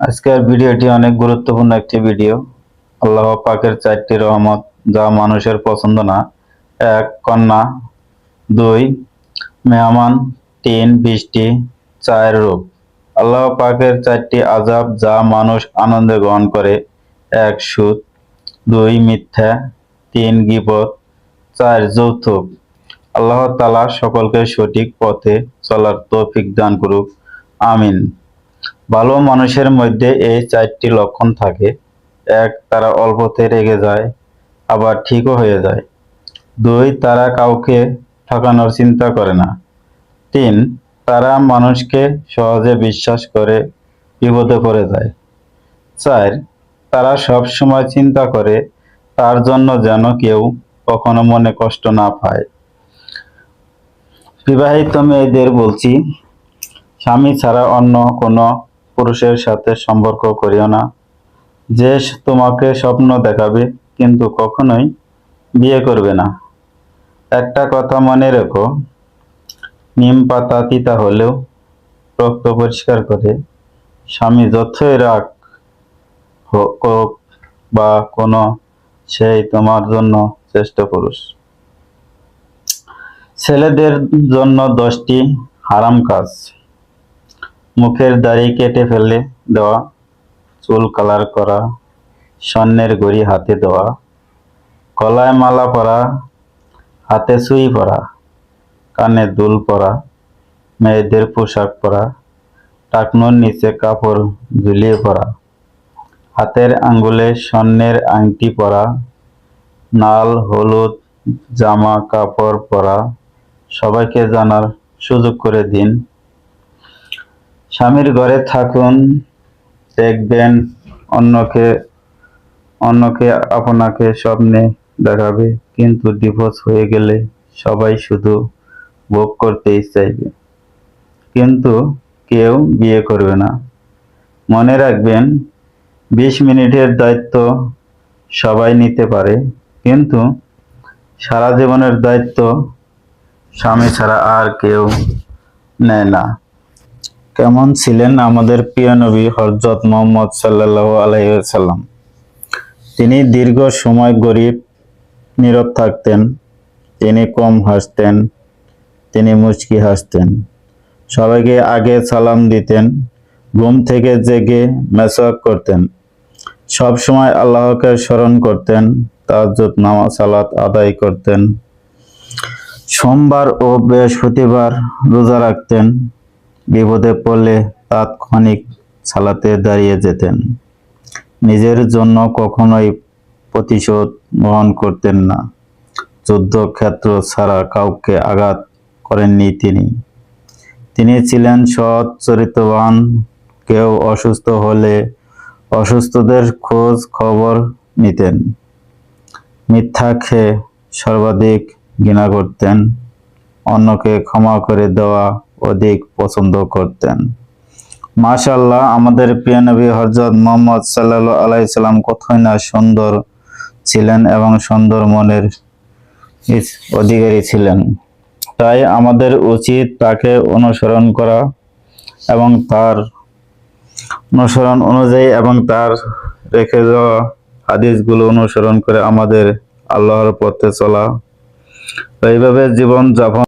আজকের ভিডিওটি অনেক গুরুত্বপূর্ণ একটি ভিডিও। আল্লাহ পাকের চারটি রহমত, যা মানুষের পছন্দ না। এক, কন্যা। দুই, মেহমান। তিন, বৃষ্টি। চার, রূপ। আল্লাহ পাকের চারটি আজাব যা মানুষ আনন্দে গ্রহণ করে। এক, সুদ। দুই, মিথ্যা। তিন, গিবত। চার, যৌতুক। আল্লাহ তালা সকলকে সঠিক পথে চলার তৌফিক দান করুক। আমিন। ভালো মানুষের মধ্যে এই চারটি লক্ষণ থাকে। এক, তারা অল্পতে রেগে যায়, আবার ঠিকও হয়ে যায়। দুই, তারা কাউকে ঠকানোর চিন্তা করে না। তিন, তারা মানুষকে সহজে বিশ্বাস করে বিপদে পড়ে যায়। চার, তারা সব সময় চিন্তা করে, তার জন্য যেন কেউ কখনো মনে কষ্ট না পায়। বিবাহিত মেয়েদের বলছি, স্বামী ছাড়া অন্য কোনো পুরুষের সাথে সম্পর্ক করিও না। যে তোমাকে স্বপ্ন দেখাবে, কিন্তু কখনোই বিয়ে করবে না। একটা কথা মনে রেখো, নিম পাতা তিতা হলেও রক্ত পরিষ্কার করে। স্বামী যতই রাগ হোক বা কোনো, সেই তোমার জন্য শ্রেষ্ঠ পুরুষ। ছেলেদের জন্য দশটি হারাম কাজ। মুখের দাড়ি কেটে ফেলে দেওয়া, চুল কালার করা, স্বর্ণের গড়ি হাতে দেওয়া, গলায় মালা পরা, হাতে সুই পরা, কানে দুল পরা, মেয়েদের পোশাক পরা, টাকনোর নিচে কাপড় ঝুলিয়ে পরা, হাতের আঙ্গুলে স্বর্ণের আংটি পরা, নাল, হলুদ, জামা, কাপড় পরা, সবাইকে জানার সুযোগ করে দিন। স্বামীর ঘরে থাকুন, দেখবেন অন্যকে অন্যকে আপনাকে স্বপ্নে দেখাবে, কিন্তু ডিভোর্স হয়ে গেলে সবাই শুধু ভোগ করতেই চাইবে। কিন্তু কেউ বিয়ে করবে না। মনে রাখবেন, বিশ মিনিটের দায়িত্ব সবাই নিতে পারে, কিন্তু সারা জীবনের দায়িত্ব স্বামী ছাড়া আর কেউ নেয় না। কেমন ছিলেন আমাদের প্রিয় নবী হরজত মোহাম্মদ সাল্লাল্লাহু আলাইহি তিনি দীর্ঘ সময় গরিব, নীরব থাকতেন, তিনি কম হাসতেন, তিনি মুচকি হাসতেন, সবাইকে আগে সালাম দিতেন, ঘুম থেকে জেগে মেসওয়াক করতেন, সব সময় আল্লাহকে স্মরণ করতেন তাজ্জুদ নামাজ, সালাত আদায় করতেন, সোমবার ও বৃহস্পতিবার রোজা রাখতেন বিপদে পড়লে তাৎক্ষণিক সালাতে দাঁড়িয়ে যেতেন। নিজের জন্য কখনোই প্রতিশোধ গ্রহণ করতেন না। যুদ্ধক্ষেত্র ছাড়া কাউকে আঘাত করেননি তিনি। তিনি ছিলেন সৎ, চরিত্রবান, কেউ অসুস্থ হলে অসুস্থদের খোঁজ খবর নিতেন। মিথ্যা খেয়ে সর্বাধিক ঘৃণা করতেন, অন্যকে ক্ষমা করে দেওয়া অধিক পছন্দ করতেন। মাশাল্লাহ আমাদের প্রিয় নবী হজরত মোহাম্মদ সাল্লাল্লাহু আলাইহি সাল্লাম কতই না সুন্দর ছিলেন এবং সুন্দর মনের অধিকারী ছিলেন। তাই আমাদের উচিত তাকে অনুসরণ করা এবং তার অনুসরণ অনুযায়ী এবং তার রেখে যাওয়া হাদিসগুলো অনুসরণ করে আমাদের আল্লাহর পথে চলা। এইভাবে জীবন যাপন